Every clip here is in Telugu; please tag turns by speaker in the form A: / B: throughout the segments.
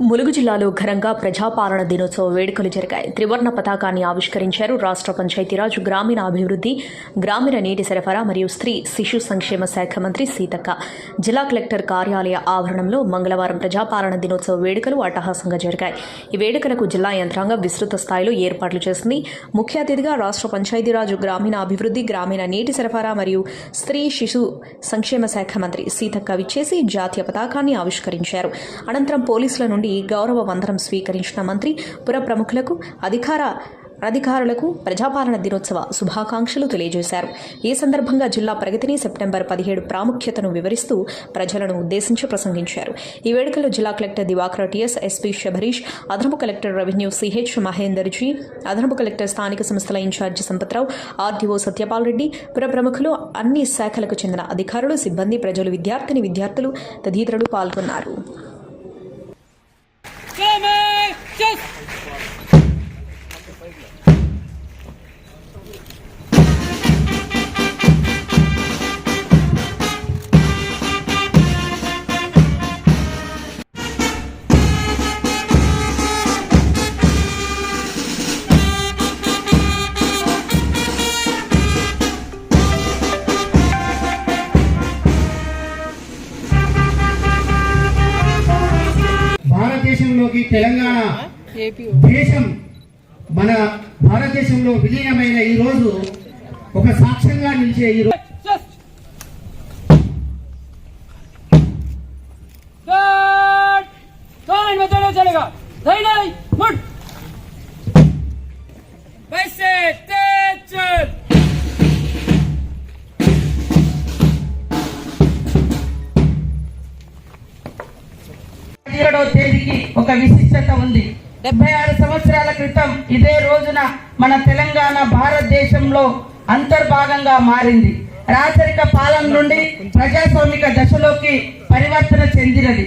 A: ములుగు జిల్లాలో ఘనంగా ప్రజాపాలన దినోత్సవ వేడుకలు జరిగాయి. త్రివర్ణ పతాకాన్ని ఆవిష్కరించారు రాష్ట్ర పంచాయతీరాజ్ గ్రామీణ అభివృద్ధి గ్రామీణ నీటి సరఫరా మరియు స్త్రీ శిశు సంక్షేమ శాఖ మంత్రి సీతక్క. జిల్లా కలెక్టర్ కార్యాలయ ఆవరణంలో మంగళవారం ప్రజాపాలన దినోత్సవ వేడుకలు అట్టహాసంగా జరిగాయి. ఈ వేడుకలకు జిల్లా యంత్రాంగం విస్తృత స్థాయిలో ఏర్పాట్లు చేసింది. ముఖ్య అతిథిగా రాష్ట్ర పంచాయతీరాజ్ గ్రామీణ అభివృద్ధి గ్రామీణ నీటి సరఫరా మరియు స్త్రీ శిశు సంక్షేమ శాఖ మంత్రి సీతక్క విచ్చేసి జాతీయ పతాకాన్ని ఆవిష్కరించారు. అనంతరం పోలీసుల నుండి గౌరవ వందనం స్వీకరించిన మంత్రి పుర ప్రముఖులకు అధికార అధికారులకు ప్రజాపాలన దినోత్సవ శుభాకాంక్షలు తెలియజేశారు. ఈ సందర్భంగా జిల్లా ప్రగతిని సెప్టెంబర్ పదిహేడు ప్రాముఖ్యతను వివరిస్తూ ప్రజలను ఉద్దేశించి ప్రసంగించారు. ఈ వేడుకలో జిల్లా collector Divakar TS SP Sabarish అదనపు collector revenue CH Mahender ji అదనపు కలెక్టర్ స్థానిక సంస్థల ఇన్ఛార్జి సంపత్రావు ఆర్డీఓ సత్యపాల్ రెడ్డి పుర ప్రముఖులు అన్ని శాఖలకు చెందిన అధికారులు సిబ్బంది ప్రజలు విద్యార్థిని విద్యార్థులు తదితరులు పాల్గొన్నారు.
B: భారతదేశంలోకి తెలంగాణ దేశం మన భారతదేశంలో విలీనమైన ఈ రోజు ఒక సాక్ష్యంగా నిలిచే ఈ రోజు
C: just Start! Time में चलो चलेगा नहीं नहीं मुड़
D: ఏడో తేదీకి ఒక విశిష్టత ఉంది. డెబ్బై ఆరు సంవత్సరాల క్రితం ఇదే రోజున మన తెలంగాణ భారతదేశంలో అంతర్భాగంగా మారింది. రాచరిక పాలన నుండి ప్రజాస్వామిక దశలోకి పరివర్తన చెందినది.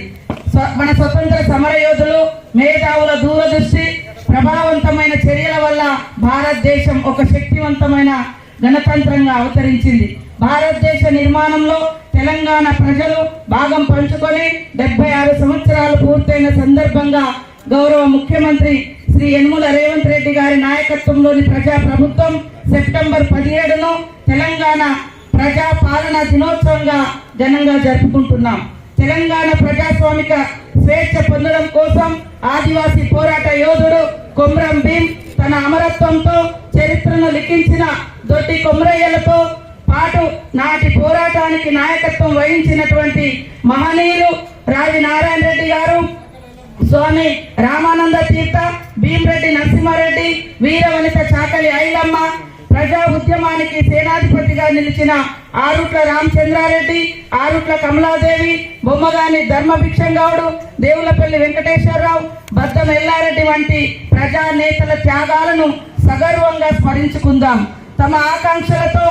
D: మన స్వతంత్ర సమరయోధులు మేధావుల దూరదృష్టి ప్రభావవంతమైన చర్యల వల్ల భారతదేశం ఒక శక్తివంతమైన గణతంత్రంగా అవతరించింది. భారతదేశ నిర్మాణంలో తెలంగాణ ప్రజలు భాగం పంచుకొని డెబ్బై ఆరు సంవత్సరాలు పూర్తయిన సందర్భంగా గౌరవ ముఖ్యమంత్రి శ్రీ యనుమల రేవంత్ రెడ్డి గారి నాయకత్వంలోని ప్రజా ప్రభుత్వం సెప్టెంబర్ పదిహేడును తెలంగాణ ప్రజా పాలన దినోత్సవంగా ఘనంగా జరుపుకుంటున్నాం. తెలంగాణ ప్రజాస్వామిక స్వేచ్ఛ పొందడం కోసం ఆదివాసీ పోరాట యోధుడు కొమ్రం భీం తన అమరత్వంతో చరిత్రను లిఖించిన దొడ్డి కొమరయ్యలతో పాటు నాటి పోరాటానికి నాయకత్వం వహించినటువంటి మహనీయులు రావి నారాయణ రెడ్డి గారు స్వామి రామానంద తీర్థ భీమరెడ్డి నరసింహారెడ్డి వీరవనిత చాకలి ఐలమ్మ ప్రజా ఉద్యమానికి సేనాధిపతిగా నిలిచిన ఆరుట్ల రామచంద్రారెడ్డి ఆరుట్ల కమలాదేవి బొమ్మగాని ధర్మభిక్షం గౌడు దేవులపల్లి వెంకటేశ్వరరావు బద్దం ఎల్లారెడ్డి వంటి ప్రజా నేతల త్యాగాలను సగర్వంగా స్మరించుకుందాం. తమ ఆకాంక్షలతో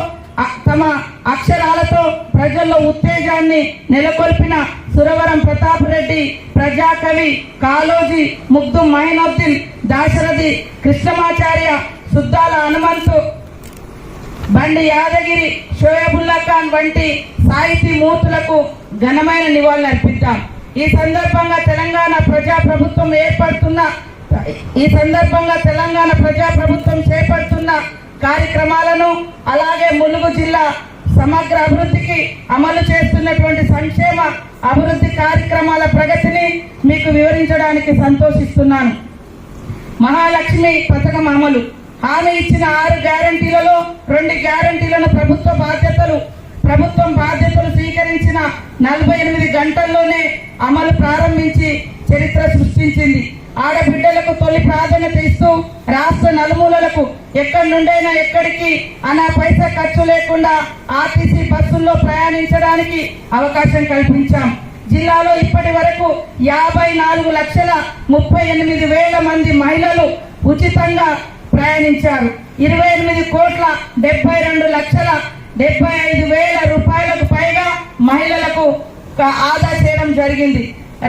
D: తమ అక్షరాలతో ప్రజల్లో ఉత్తేజాన్ని నెలకొల్పిన సురవరం ప్రతాప్ రెడ్డి ప్రజాకవి కాలోజీ ముగ్ధు మైనుద్దీన్ దాశరథి కృష్ణమాచార్య సుద్దాల హనుమంతు బండి యాదగిరి షోయబుల్లా ఖాన్ వంటి సాహితీ మూర్తులకు ఘనమైన నివాళులు అర్పిద్దాం ఈ సందర్భంగా తెలంగాణ ప్రజా ప్రభుత్వం ఏర్పడుతున్న ఈ సందర్భంగా తెలంగాణ ప్రజా ప్రభుత్వం చేపడుతున్న కార్యక్రమాలను అలాగే ములుగు జిల్లా సమగ్ర అభివృద్ధికి అమలు చేస్తున్నటువంటి సంక్షేమ అభివృద్ధి కార్యక్రమాల ప్రగతిని మీకు వివరించడానికి సంతోషిస్తున్నాను. మహాలక్ష్మి పథకం అమలు. హామీ ఇచ్చిన ఆరు గ్యారంటీలలో రెండు గ్యారంటీలను ప్రభుత్వ బాధ్యతలు ప్రభుత్వం బాధ్యతలు స్వీకరించిన నలభై ఎనిమిది గంటల్లోనే అమలు ప్రారంభించి చరిత్ర సృష్టించింది. ఆడబిడ్డలకు తొలి ప్రాధాన్యత ఇస్తూ రాష్ట్ర నలుమూలలకు ఎక్కడి నుండైనా ఎక్కడికి అనా పైసా ఖర్చు లేకుండా ఆర్టీసీ బస్సుల్లో ప్రయాణించడానికి అవకాశం కల్పించాం. జిల్లాలో ఇప్పటి వరకు యాభై నాలుగు లక్షల ముప్పై ఎనిమిది వేల మంది మహిళలు ఉచితంగా ప్రయాణించారు. ఇరవై ఎనిమిది కోట్ల డెబ్బై రెండు లక్షల డెబ్బై ఐదు వేల రూపాయలకు పైగా మహిళలకు ఆదా చేయడం జరిగింది.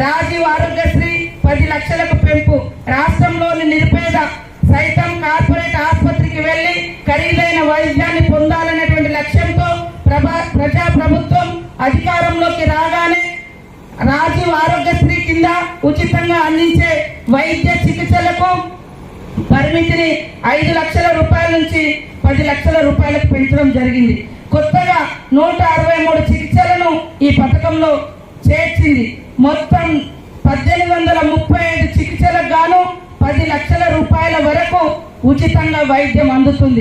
D: రాజీవ్ ఆరోగ్యశ్రీ పది లక్షలకు పెంపు. రాష్ట్రంలోని నిరుపేద సైతం కార్పొరేట్ ఆసుపత్రికి వెళ్ళి ఖరీదైన వైద్యాన్ని పొందాలనేటువంటి లక్ష్యంతో ప్రభా ప్రజా ప్రభుత్వం అధికారంలోకి రాగానే రాజీవ్ ఆరోగ్యశ్రీ కింద ఉచితంగా అందించే వైద్య చికిత్సలకు పరిమితిని ఐదు లక్షల రూపాయల నుంచి పది లక్షల రూపాయలకు పెంచడం జరిగింది. కొత్తగా నూట అరవై మూడు చికిత్సలను ఈ పథకంలో చేర్చింది. మొత్తం పద్దెనిమిది వందల ముప్పై ఐదు చికిత్సలకు గాను పది లక్షల రూపాయల వరకు ఉచితంగా వైద్యం అందుతుంది.